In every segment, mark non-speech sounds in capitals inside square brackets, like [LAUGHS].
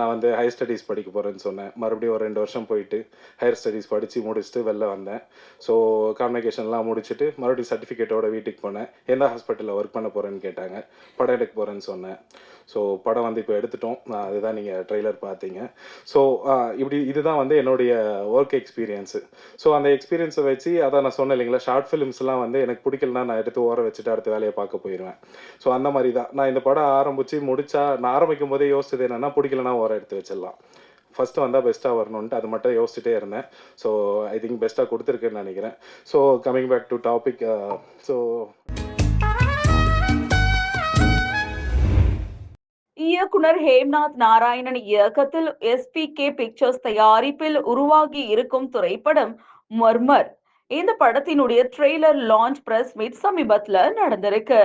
நான் வந்து higher studies படிக்க போகிறேன்னு சொன்னேன். மறுபடியும் ஒரு ரெண்டு வருஷம் போயிட்டு ஹையர் ஸ்டடீஸ் படித்து முடிச்சுட்டு வெளில வந்தேன். ஸோ கம்யூனிகேஷன்லாம் முடிச்சுட்டு மறுபடியும் சர்டிஃபிகேட்டோட வீட்டுக்கு போனேன். எந்த ஹாஸ்பிட்டலில் ஒர்க் பண்ண போகிறேன்னு கேட்டாங்க. படம் எடுக்க போகிறேன்னு சொன்னேன். ஸோ படம் வந்து இப்போ எடுத்துட்டோம். அதுதான் நீங்கள் ட்ரெய்லர் பார்த்தீங்க. ஸோ இப்படி இதுதான் வந்து என்னுடைய ஒர்க் எக்ஸ்பீரியன்ஸு ஸோ அந்த எக்ஸ்பீரியன்ஸை வச்சு அதான் நான் சொன்னேன் இல்லைங்களா ஷார்ட் ஃபிலிம்ஸ்லாம் வந்து எனக்கு பிடிக்கலனா நான் எடுத்து ஓர வச்சுட்டு அடுத்த வேலையை பார்க்க போயிடுவேன் ஸோ அந்த மாதிரி தான். நான் இந்த படம் ஆரம்பித்து முடித்தா நான் ஆரம்பிக்கும் போதே யோசிச்சது என்னென்னா பிடிக்கலனா ஓரம் எடுத்து வச்சிடலாம். ஃபஸ்ட்டு வந்தால் பெஸ்ட்டாக வரணுன்ட்டு அது மட்டும் யோசிச்சுட்டே இருந்தேன். ஸோ ஐ திங்க் பெஸ்ட்டாக கொடுத்துருக்குன்னு நினைக்கிறேன். So coming back to topic so இயக்குனர் ஹேம்நாத் நாராயணன் இயக்கத்தில் எஸ்பி கே பிக்சர்ஸ் தயாரிப்பில் உருவாகி இருக்கும் திரைப்படம் மர்மர். இந்த படத்தினுடைய ட்ரெய்லர் லான்ச் பிரஸ் மீட் சமீபத்துல நடந்திருக்கு.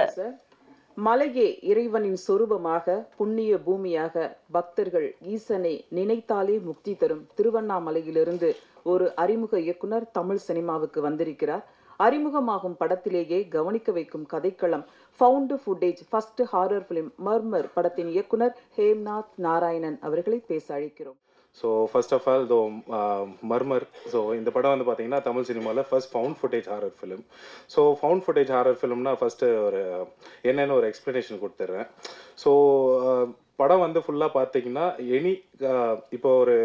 மலையே இறைவனின் சொரூபமாக புண்ணிய பூமியாக பக்தர்கள் ஈசனை நினைத்தாலே முக்தி தரும் திருவண்ணாமலையிலிருந்து ஒரு அறிமுக இயக்குனர் தமிழ் சினிமாவுக்கு வந்திருக்கிறார். அறிமுகமாகும் படத்திலேயே கவனிக்க வைக்கும் கதைக்களம். Found footage first horror film Murmur படத்தின் இயக்குனர் ஹேம்நாத் நாராயணன் அவர்களை பேச அழைக்கிறோம். ஸோ ஃபர்ஸ்ட் ஆஃப் ஆல் தோ மர்மர் ஸோ இந்த படம் வந்து பார்த்தீங்கன்னா தமிழ் சினிமாவில் first found footage horror film so found footage horror ஃபிலிம்னா first ஒரு என்னென்னு ஒரு எக்ஸ்ப்ளனேஷன் கொடுத்துட்றேன் ஸோ uh, படம் வந்து ஃபுல்லாக பார்த்தீங்கன்னா எனி இப்போ ஒரு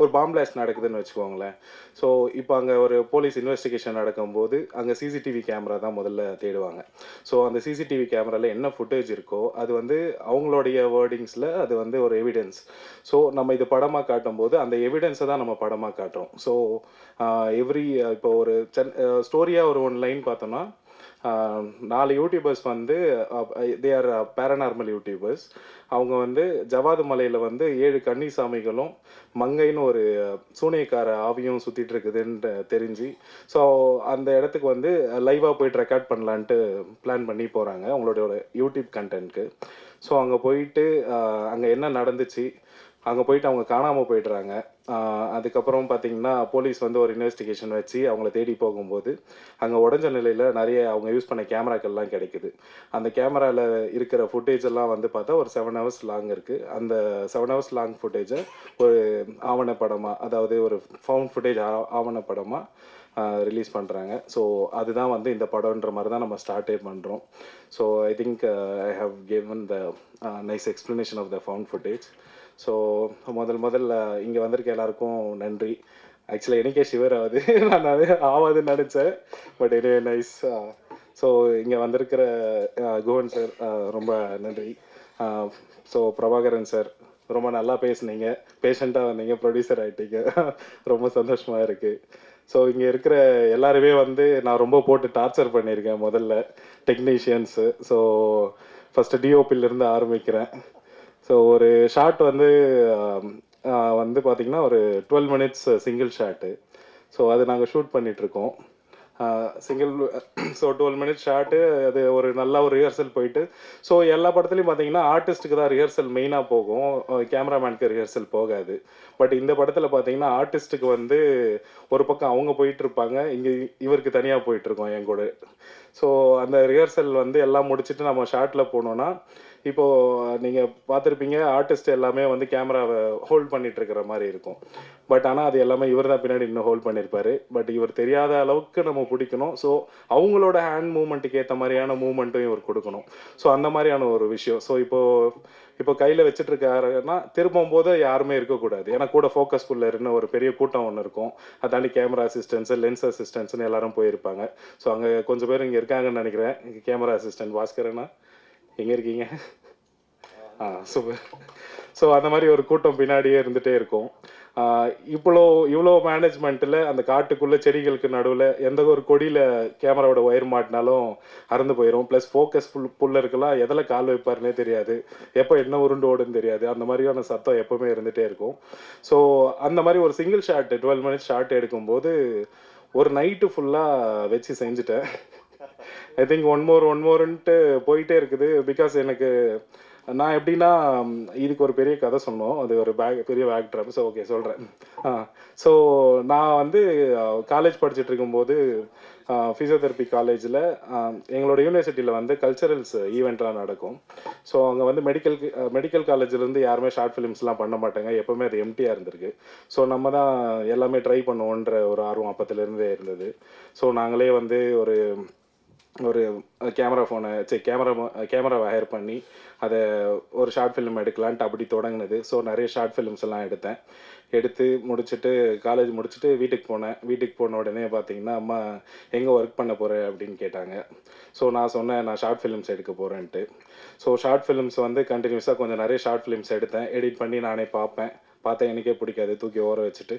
ஒரு பாம் பிளாஸ்ட் நடக்குதுன்னு வச்சுக்கோங்களேன். ஸோ இப்போ அங்கே ஒரு போலீஸ் இன்வெஸ்டிகேஷன் நடக்கும்போது அங்கே சிசிடிவி கேமரா தான் முதல்ல தேடுவாங்க. ஸோ அந்த சிசிடிவி கேமராவில் என்ன ஃபுட்டேஜ் இருக்கோ அது வந்து அவங்களுடைய வேர்டிங்ஸில் அது வந்து ஒரு எவிடன்ஸ் ஸோ நம்ம இது படமாக காட்டும்போது அந்த எவிடன்ஸை தான் நம்ம படமாக காட்டுறோம். ஸோ எவ்ரி இப்போ ஒரு சென் ஸ்டோரியாக ஒரு ஒன் லைன் பார்த்தோம்னா நாலு யூடியூபர்ஸ் வந்து தே ஆர் பேரநார்மல் யூடியூபர்ஸ் அவங்க வந்து ஜவாது மலையில் வந்து ஏழு கன்னி சாமிகளும் மங்கைன்னு ஒரு சூனியக்கார ஆவியும் சுற்றிட்டு இருக்குதுன்னு தெரிஞ்சு ஸோ அந்த இடத்துக்கு வந்து லைவாக போயிட்டு ரெக்கார்ட் பண்ணலான்ட்டு பிளான் பண்ணி போகிறாங்க அவங்களோட யூடியூப் கண்டென்ட்க்கு ஸோ அங்கே போயிட்டு அங்கே என்ன நடந்துச்சு அங்கே போயிட்டு அவங்க காணாமல் போயிடுறாங்க. அதுக்கப்புறம் பார்த்தீங்கன்னா போலீஸ் வந்து ஒரு இன்வெஸ்டிகேஷன் வச்சு அவங்கள தேடி போகும்போது அங்கே உடஞ்ச நிலையில் நிறைய அவங்க யூஸ் பண்ண கேமராக்கள்லாம் கிடைக்குது. அந்த கேமராவில் இருக்கிற ஃபுட்டேஜ் எல்லாம் வந்து பார்த்தா ஒரு செவன் ஹவர்ஸ் லாங் இருக்குது அந்த செவன் ஹவர்ஸ் லாங் ஃபுட்டேஜை ஒரு ஆவணப்படமாக அதாவது ஒரு ஃபவுண்ட் ஃபுட்டேஜ் ஆவணப்படமாக ரிலீஸ் பண்ணுறாங்க ஸோ அதுதான் வந்து இந்த படம்ன்ற மாதிரி தான் நம்ம ஸ்டார்ட்டே பண்ணுறோம் so I think I have given the nice explanation of the found footage so முதல் முதல்ல இங்கே வந்திருக்க எல்லாருக்கும் நன்றி. ஆக்சுவலாக எனக்கே ஷிவர் ஆகுது. [LAUGHS] நான் அது ஆகாதுன்னு நினச்சேன். பட் எனே நைஸ் ஸோ uh, இங்கே வந்திருக்கிற uh, குவன் சார் uh, ரொம்ப நன்றி. ஸோ பிரபாகரன் சார் ரொம்ப நல்லா பேசுனீங்க. பேஷண்ட்டாக வந்தீங்க ப்ரொடியூசர் ஆகிட்டீங்க [LAUGHS] ரொம்ப சந்தோஷமாக இருக்குது ஸோ இங்கே இருக்கிற எல்லாருமே வந்து நான் ரொம்ப போட்டு டார்ச்சர் பண்ணியிருக்கேன் முதல்ல. டெக்னீஷியன்ஸு ஸோ ஃபஸ்ட்டு டிஓபிலேருந்து ஆரம்பிக்கிறேன். ஸோ ஒரு ஷாட் வந்து வந்து பார்த்திங்கன்னா ஒரு twelve minutes single shot so அது நாங்கள் ஷூட் பண்ணிகிட்ருக்கோம் single so twelve minutes short அது ஒரு நல்ல ஒரு ரிஹர்சல் போயிட்டு ஸோ எல்லா படத்துலையும் பார்த்தீங்கன்னா ஆர்டிஸ்ட்டுக்கு தான் ரிஹர்சல் மெயினாக போகும். கேமராமேனுக்கு ரிஹர்சல் போகாது. பட் இந்த படத்தில் பார்த்தீங்கன்னா ஆர்டிஸ்ட்டுக்கு வந்து ஒரு பக்கம் அவங்க போயிட்டுருப்பாங்க. இங்கே இவருக்கு தனியாக போயிட்டுருக்கோம் என் கூட. ஸோ அந்த ரிஹர்சல் வந்து எல்லாம் முடிச்சுட்டு நம்ம ஷார்ட்டில் போனோன்னா இப்போ நீங்கள் பார்த்துருப்பீங்க ஆர்டிஸ்ட் எல்லாமே வந்து கேமராவை ஹோல்ட் பண்ணிட்டு இருக்கிற மாதிரி இருக்கும். பட் ஆனால் அது எல்லாமே இவர் தான் பின்னாடி இன்னும் ஹோல்ட் பண்ணியிருப்பாரு பட் இவர் தெரியாத அளவுக்கு நம்ம பிடிக்கணும். ஸோ அவங்களோட ஹேண்ட் மூமெண்ட்டுக்கு ஏற்ற மாதிரியான மூமெண்ட்டும் இவர் கொடுக்கணும். ஸோ அந்த மாதிரியான ஒரு விஷயம். ஸோ இப்போ இப்போ கையில் வச்சுட்டு இருக்காருன்னா திரும்பும் போது யாருமே இருக்கக்கூடாது. ஏன்னா கூட ஃபோக்கஸ் புல்லர்னு ஒரு பெரிய கூட்டம் ஒன்று இருக்கும். அதாண்டி கேமரா அசிஸ்டன்ஸு லென்ஸ் அசிஸ்டன்ஸ்னு எல்லாரும் போயிருப்பாங்க. ஸோ அங்கே கொஞ்சம் பேர் இங்கே இருக்காங்கன்னு நினைக்கிறேன். கேமரா அசிஸ்டன்ட் பாஸ்கரனா எங்கே இருக்கீங்க ஆ சூப்பர் ஸோ அந்த மாதிரி ஒரு கூட்டம் பின்னாடியே இருந்துகிட்டே இருக்கும். இவ்வளோ இவ்வளோ மேனேஜ்மெண்ட்டில் அந்த காட்டுக்குள்ளே செடிகளுக்கு நடுவில் எந்த ஒரு கொடியில் கேமராவோட ஒயர் மாட்டினாலும் அறந்து போயிடும் ப்ளஸ் ஃபோக்கஸ் ஃபுல் புல்லருக்கெல்லாம் எதில் கால் வைப்பாருனே தெரியாது. எப்போ என்ன உருண்டு ஓடுன்னு தெரியாது. அந்த மாதிரியான சத்தம் எப்போவுமே இருந்துகிட்டே இருக்கும். ஸோ அந்த மாதிரி ஒரு single shot twelve minutes shot எடுக்கும்போது ஒரு நைட்டு ஃபுல்லாக வச்சு செஞ்சுட்டேன். I think one more one மோர்ன்ட்டு போயிட்டே இருக்குது. பிகாஸ் எனக்கு நான் எப்படின்னா இதுக்கு ஒரு பெரிய கதை சொன்னோம். அது ஒரு பேக் பெரிய பேக் ட்ராப் ஸோ ஓகே சொல்கிறேன் ஸோ நான் வந்து காலேஜ் படிச்சுட்டு இருக்கும்போது ஃபிசியோதெரப்பி காலேஜில் எங்களோட யூனிவர்சிட்டியில் வந்து கல்ச்சரல்ஸ் ஈவெண்ட்லாம் நடக்கும். ஸோ அங்கே வந்து மெடிக்கல் மெடிக்கல் காலேஜ்லேருந்து யாருமே ஷார்ட் ஃபிலிம்ஸ்லாம் பண்ண மாட்டாங்க. எப்போவுமே அது எம்டியாக இருந்திருக்கு. ஸோ நம்ம தான் எல்லாமே ட்ரை பண்ணுவோன்ற ஒரு ஆர்வம் அப்பத்துலேருந்தே இருந்தது. ஸோ நாங்களே வந்து ஒரு ஒரு கேமரா ஃபோனை சரி கேமரா கேமரா வயர் பண்ணி அதை ஒரு ஷார்ட் ஃபிலிம் எடுக்கலான்ட்டு அப்படி தொடங்கினது. ஸோ நிறைய ஷார்ட் ஃபிலிம்ஸ் எல்லாம் எடுத்தேன். எடுத்து முடிச்சுட்டு காலேஜ் முடிச்சுட்டு வீட்டுக்கு போனேன். வீட்டுக்கு போன உடனே பார்த்தீங்கன்னா அம்மா எங்கே ஒர்க் பண்ண போகிற அப்படின்னு கேட்டாங்க. ஸோ நான் சொன்னேன் நான் ஷார்ட் ஃபிலிம்ஸ் எடுக்க போகிறேன்ட்டு ஸோ ஷார்ட் ஃபிலிம்ஸ் வந்து கண்டினியூஸாக கொஞ்சம் நிறைய ஷார்ட் ஃபிலிம்ஸ் எடுத்தேன். எடிட் பண்ணி நானே பார்ப்பேன் பார்த்தா எனக்கே பிடிக்காது. தூக்கி ஓர வச்சுட்டு.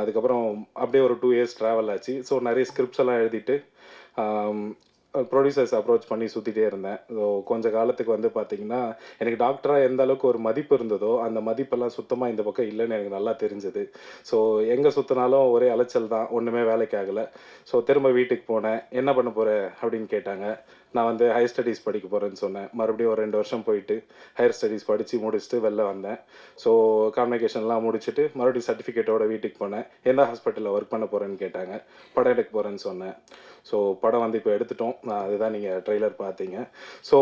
அதுக்கப்புறம் அப்படியே ஒரு டூ இயர்ஸ் ட்ராவல் ஆச்சு. ஸோ நிறைய ஸ்கிரிப்ட்ஸ் எல்லாம் எழுதிட்டு ப்ரொடியூசர்ஸ் அப்ரோச் பண்ணி சுற்றிட்டே இருந்தேன். ஸோ கொஞ்சம் காலத்துக்கு வந்து பார்த்தீங்கன்னா எனக்கு டாக்டராக எந்த அளவுக்கு ஒரு மதிப்பு இருந்ததோ அந்த மதிப்பெல்லாம் சுத்தமாக இந்த பக்கம் இல்லைன்னு எனக்கு நல்லா தெரிஞ்சது. ஸோ எங்கே சுற்றினாலும் ஒரே அலைச்சல் தான் ஒன்றுமே வேலைக்கு ஆகலை. ஸோ திரும்ப வீட்டுக்கு போனேன். என்ன பண்ண போகிற அப்படின்னு கேட்டாங்க. நான் வந்து ஹையர் ஸ்டடீஸ் படிக்க போகிறேன்னு சொன்னேன். மறுபடியும் ஒரு ரெண்டு வருஷம் போயிட்டு ஹையர் ஸ்டடீஸ் படித்து முடிச்சுட்டு வெளில வந்தேன். ஸோ கம்யூனிகேஷன்லாம் முடிச்சுட்டு மறுபடியும் சர்டிஃபிகேட்டோட வீட்டுக்கு போனேன். எந்த ஹாஸ்பிட்டலில் ஒர்க் பண்ண போகிறேன்னு கேட்டாங்க. படம் எடுக்க போகிறேன்னு சொன்னேன். ஸோ படம் வந்து இப்போ எடுத்துட்டோம். நான் அதுதான் நீங்கள் ட்ரெய்லர் பார்த்தீங்க. ஸோ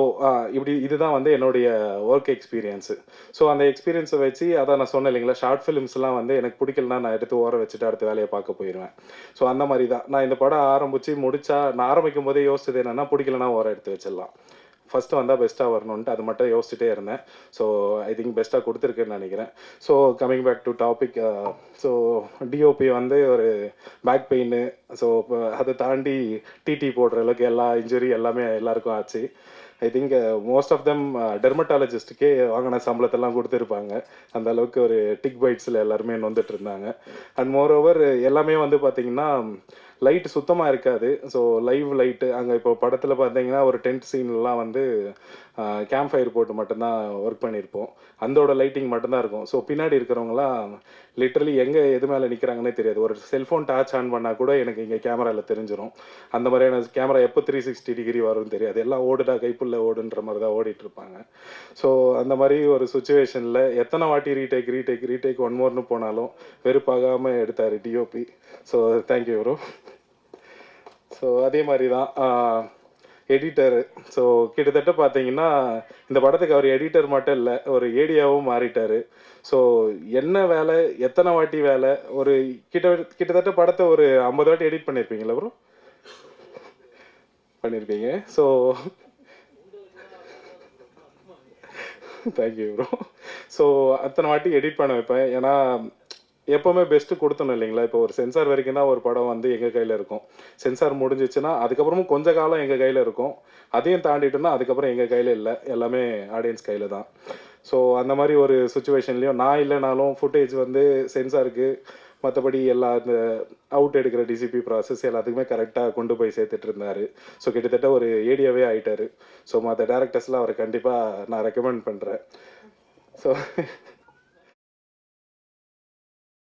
இப்படி இதுதான் வந்து என்னுடைய ஒர்க் எக்ஸ்பீரியன்ஸு ஸோ அந்த எக்ஸ்பீரியன்ஸை வச்சு அதான் நான் சொன்னேன் இல்லைங்களா ஷார்ட் ஃபிலிம்ஸ்லாம் வந்து எனக்கு பிடிக்கலனா நான் எடுத்து ஓர வச்சுட்டு அடுத்த வேலையை பார்க்க போயிடுவேன் ஸோ அந்த மாதிரி தான் நான் இந்த படம் ஆரம்பித்து முடித்தா நான் ஆரம்பிக்கும் போதே யோசிச்சது என்னென்னா பிடிக்கலனா ஓர எடுத்து வச்சிடலாம். ஃபஸ்ட்டு வந்தால் பெஸ்ட்டாக வரணுன்ட்டு அது மட்டும் யோசிச்சுட்டே இருந்தேன். ஸோ ஐ திங்க் பெஸ்ட்டாக கொடுத்துருக்குன்னு நினைக்கிறேன். So coming back to topic so DOP வந்து ஒரு பேக் பெயின் ஸோ அதை தாண்டி டிடி போடுற அளவுக்கு எல்லா இன்ஜுரி எல்லாமே எல்லாருக்கும் ஆச்சு. I think most of them டெர்மட்டாலஜிஸ்ட்டுக்கே வாங்கின சம்பளத்தெல்லாம் கொடுத்துருப்பாங்க. அந்த அளவுக்கு ஒரு டிக் பைட்ஸில் எல்லாருமே நொந்துட்டு இருந்தாங்க. அண்ட் மோர் ஓவர் எல்லாமே வந்து பார்த்திங்கன்னா லைட் சுத்தமாக இருக்காது. ஸோ லைவ் லைட்டு அங்கே இப்போ படத்தில் பார்த்தீங்கன்னா ஒரு டென்ட் சீன்லாம் வந்து கேம்ப் ஃபயர் போட்டு மட்டும்தான் ஒர்க் பண்ணியிருப்போம். அந்தோட லைட்டிங் மட்டும்தான் இருக்கும். ஸோ பின்னாடி இருக்கிறவங்களாம் லிட்ரலி எங்கே எது மேலே நிற்கிறாங்கன்னே தெரியாது. ஒரு செல்ஃபோன் டாச் ஆன் பண்ணால் கூட எனக்கு இங்கே கேமராவில் தெரிஞ்சிடும் அந்த மாதிரியான கேமரா எப்போ த்ரீ சிக்ஸ்டி டிகிரி வரும்னு தெரியாது. எல்லாம் ஓடுடா கைப்புள்ள ஓடுன்ற மாதிரி தான் ஓடிட்டு இருப்பாங்க ஸோ அந்த மாதிரி ஒரு சுச்சுவேஷனில் எத்தனை வாட்டி ரீடேக் ரீடேக் ரீடேக் ஒன் மோர்னு போனாலும் வெறுப்பாகாமல் எடுத்தார் DOP so thank you bro so அதே மாதிரி தான் எடிட்டர் ஸோ கிட்டத்தட்ட பார்த்தீங்கன்னா இந்த படத்துக்கு அவர் எடிட்டர் மட்டும் இல்லை ஒரு ஏடியாவும் மாறிட்டார். ஸோ என்ன வேலை எத்தனை வாட்டி வேலை ஒரு கிட்ட கிட்டத்தட்ட படத்தை ஒரு ஐம்பது வாட்டி எடிட் பண்ணியிருப்பீங்களா ப்ரோ பண்ணியிருப்பீங்க so thank you bro so அத்தனை வாட்டி எடிட் பண்ண வைப்பேன். ஏன்னா எப்போவுமே பெஸ்ட்டு கொடுத்தணும் இல்லைங்களா? இப்போ ஒரு சென்சார் வரைக்கும் தான் ஒரு படம் வந்து எங்கள் கையில் இருக்கும். சென்சார் முடிஞ்சிச்சுன்னா அதுக்கப்புறமும் கொஞ்ச காலம் எங்கள் கையில் இருக்கும். அதையும் தாண்டிட்டோம்னா அதுக்கப்புறம் எங்கள் கையில் இல்லை. எல்லாமே ஆடியன்ஸ் கையில் தான். ஸோ அந்த மாதிரி ஒரு சுச்சுவேஷன்லேயும் நான் இல்லைனாலும் ஃபுட்டேஜ் வந்து சென்சாருக்கு மற்றபடி எல்லா இந்த அவுட் எடுக்கிற டிசிபி ப்ராசஸ் எல்லாத்துக்குமே கரெக்டாக கொண்டு போய் சேர்த்துட்டு இருந்தார். ஸோ கிட்டத்தட்ட ஒரு ஏடியாவே ஆகிட்டார் ஸோ மற்ற டேரக்டர்ஸ்லாம் அவரை கண்டிப்பாக நான் ரெக்கமெண்ட் பண்ணுறேன் ஸோ